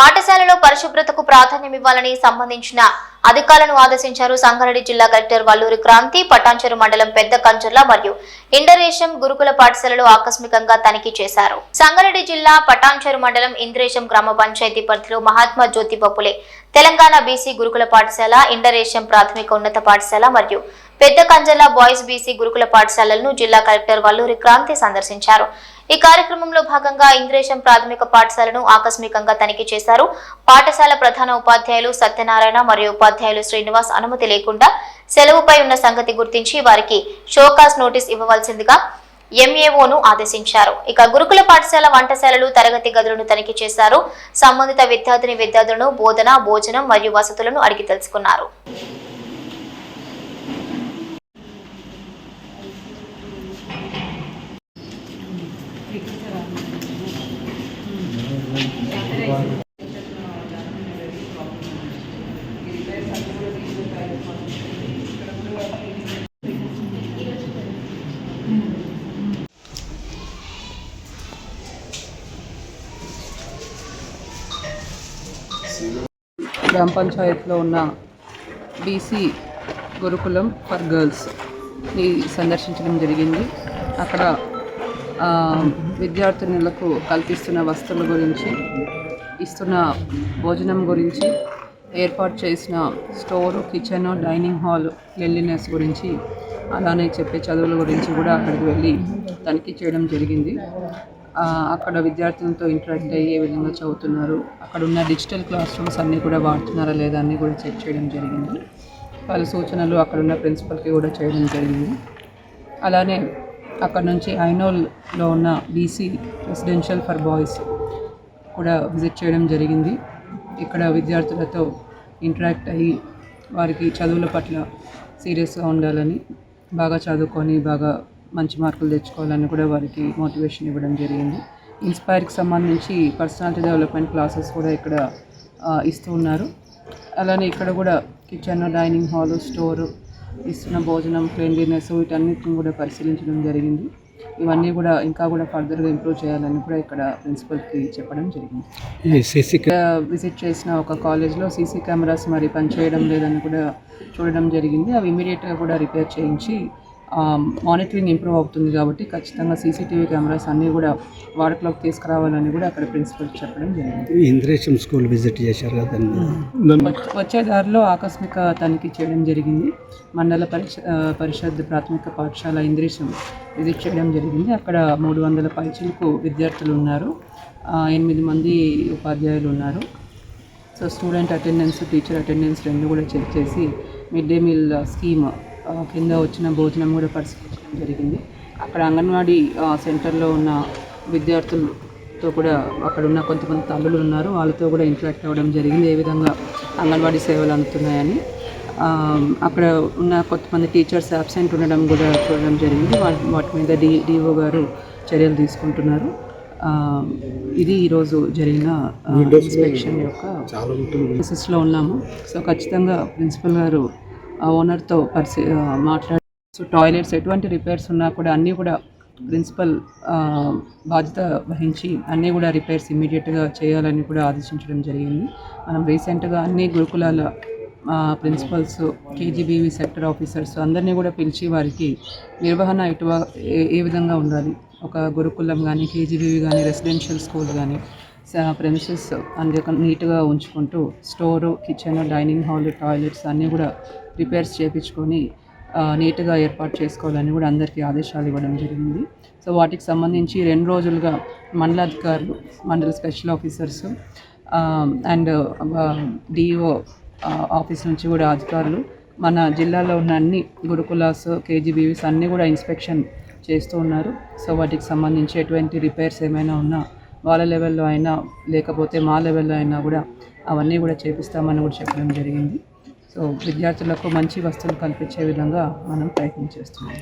పాఠశాలలో పరిశుభ్రతకు ప్రాధాన్యం ఇవ్వాలని సంబంధించిన అధికారులను ఆదేశించారు సంగారెడ్డి జిల్లా కలెక్టర్ వల్లూరి క్రాంతి పటాన్చెరు మండలం పెద్ద కంచర్ల మరియు ఇండరేశం గురుకుల పాఠశాలలో ఆకస్మికంగా తనిఖీ చేశారు. సంగారెడ్డి జిల్లా పటాన్చెరు మండలం ఇంద్రేశం గ్రామ పంచాయతీ పరిధిలో మహాత్మా జ్యోతి బొప్పులే తెలంగాణ బీసీ గురుకుల పాఠశాల ఇండరేశం ప్రాథమిక ఉన్నత పాఠశాల మరియు పెద్ద కంజర్ల బాయ్స్ బీసీ గురుకుల పాఠశాలలను జిల్లా కలెక్టర్ వల్లూరి క్రాంతి సందర్శించారు. ఈ కార్యక్రమంలో భాగంగా ఇంద్రేశం ప్రాథమిక పాఠశాలను ఆకస్మికంగా తనిఖీ చేశారు. పాఠశాల ప్రధాన ఉపాధ్యాయులు సత్యనారాయణ మరియు ఉపాధ్యాయులు శ్రీనివాస్ అనుమతి లేకుండా సెలవుపై ఉన్న సంగతి గుర్తించి వారికి షోకాస్ నోటీస్ ఇవ్వవలసిందిగా ఎంఏఓను ఆదేశించారు. ఇక గురుకుల పాఠశాల వంటశాలలు తరగతి గదులను తనిఖీ చేశారు. సంబంధిత విద్యార్థిని విద్యార్థులను బోధన భోజనం మరియు వసతులను అడిగి తెలుసుకున్నారు. గ్రామ పంచాయత్లో ఉన్న బీసీ గురుకులం ఫర్ గర్ల్స్ని సందర్శించడం జరిగింది. అక్కడ విద్యార్థినులకు కల్పిస్తున్న వస్తువుల గురించి ఇస్తున్న భోజనం గురించి ఏర్పాటు చేసిన store kitchen dining hall cleanliness గురించి అలానే చెప్పే చదువుల గురించి కూడా అక్కడికి వెళ్ళి తనిఖీ చేయడం జరిగింది. అక్కడ విద్యార్థులతో ఇంటరాక్ట్ అయ్యి ఏ విధంగా చదువుతున్నారు అక్కడ ఉన్న డిజిటల్ క్లాస్ రూమ్స్ అన్నీ కూడా వాడుతున్నారా లేదా అన్నీ కూడా చెక్ చేయడం జరిగింది. వాళ్ళ సూచనలు అక్కడ ఉన్న ప్రిన్సిపల్కి కూడా చేయడం జరిగింది. అలానే అక్కడ నుంచి ఐనోల్లో ఉన్న బీసీ రెసిడెన్షియల్ ఫర్ బాయ్స్ కూడా విజిట్ చేయడం జరిగింది. ఇక్కడ విద్యార్థులతో ఇంటరాక్ట్ అయ్యి వారికి చదువుల పట్ల సీరియస్గా ఉండాలని బాగా చదువుకొని బాగా మంచి మార్కులు తెచ్చుకోవాలని కూడా వారికి మోటివేషన్ ఇవ్వడం జరిగింది. ఇన్స్పైర్కి సంబంధించి పర్సనాలిటీ డెవలప్మెంట్ క్లాసెస్ కూడా ఇక్కడ ఇస్తూ ఉన్నారు. అలానే ఇక్కడ కూడా కిచెన్ డైనింగ్ హాలు స్టోరు ఇస్తున్న భోజనం క్లీన్లీనెస్ వీటన్నిటిని కూడా పరిశీలించడం జరిగింది. ఇవన్నీ కూడా ఇంకా కూడా ఫర్దర్గా ఇంప్రూవ్ చేయాలని కూడా ఇక్కడ ప్రిన్సిపల్కి చెప్పడం జరిగింది. సీసీ విజిట్ చేసిన ఒక కాలేజ్లో సీసీ కెమెరాస్ మరి పనిచేయడం లేదని కూడా చూడడం జరిగింది. అవి ఇమీడియట్గా కూడా రిపేర్ చేయించి మానిటరింగ్ ఇంప్రూవ్ అవుతుంది కాబట్టి ఖచ్చితంగా సీసీటీవీ కెమెరాస్ అన్నీ కూడా వాడుకలోకి తీసుకురావాలని కూడా అక్కడ ప్రిన్సిపల్ చెప్పడం జరిగింది. ఇంద్రేశం స్కూల్ విజిట్ చేశారు వచ్చ- దారిలో ఆకస్మిక తనిఖీ చేయడం జరిగింది. మండల పరిష పరిషత్ ప్రాథమిక పాఠశాల ఇంద్రేశం విజిట్ చేయడం జరిగింది. అక్కడ మూడు వందల పైచిలకు విద్యార్థులు ఉన్నారు. ఎనిమిది మంది ఉపాధ్యాయులు ఉన్నారు. So student attendance teacher attendance రెండు కూడా చెక్ చేసి మిడ్ డే మీల్ స్కీమ్ కింద వచ్చిన భోజనం కూడా పరిశీలించడం జరిగింది. అక్కడ అంగన్వాడీ సెంటర్లో ఉన్న విద్యార్థులతో కూడా అక్కడ ఉన్న కొంతమంది తల్లులు ఉన్నారు. వాళ్ళతో కూడా ఇంటరాక్ట్ అవ్వడం జరిగింది. ఏ విధంగా అంగన్వాడీ సేవలు అందుతున్నాయని అక్కడ ఉన్న కొంతమంది టీచర్స్ అబ్సెంట్ ఉండడం కూడా చూడడం జరిగింది. వాటి వాటి మీద డి డిఓ గారు చర్యలు తీసుకుంటున్నారు. ఇది ఈరోజు జరిగిన ఇన్స్పెక్షన్ యొక్క ప్రాసెస్లో ఉన్నాము. సో ఖచ్చితంగా ప్రిన్సిపల్ గారు ఓనర్తో పరిశీ ఆ, మాట్లాడి సో టాయిలెట్స్ ఎటువంటి రిపేర్స్ ఉన్నా కూడా అన్నీ కూడా ప్రిన్సిపల్ బాధ్యత వహించి అన్నీ కూడా రిపేర్స్ ఇమీడియట్గా చేయాలని కూడా ఆదేశించడం జరిగింది. మనం రీసెంట్గా అన్ని గురుకులాల ప్రిన్సిపల్స్ కేజీబీవీ సెక్టర్ ఆఫీసర్స్ అందరినీ కూడా పిలిచి వారికి నిర్వహణ ఎటువ ఏ ఏ విధంగా ఉండాలి? ఒక గురుకులం కానీ కేజీబీవీ కానీ రెసిడెన్షియల్ స్కూల్ కానీ ప్రెమిసెస్ అన్ని నీట్గా ఉంచుకుంటూ store kitchen dining hall toilets అన్నీ కూడా రిపేర్స్ చేయించుకొని నీట్గా ఏర్పాటు చేసుకోవాలని కూడా అందరికీ ఆదేశాలు ఇవ్వడం జరిగింది. సో వాటికి సంబంధించి రెండు రోజులుగా మండలాధికారులు మండల special officers and DO office నుంచి కూడా అధికారులు మన జిల్లాలో ఉన్న అన్ని గురుకులాస్ కేజీబీవీస్ అన్నీ కూడా ఇన్స్పెక్షన్ చేస్తూ ఉన్నారు. సో వాటికి సంబంధించి ఎటువంటి రిపేర్స్ ఏమైనా ఉన్నా వాళ్ళ లెవెల్లో అయినా లేకపోతే మా లెవెల్లో అయినా కూడా అవన్నీ కూడా చేపిస్తామని కూడా చెప్పడం జరిగింది. సో విద్యార్థులకు మంచి వస్తువులు కల్పించే విధంగా మనం ప్రయత్నం చేస్తున్నాం.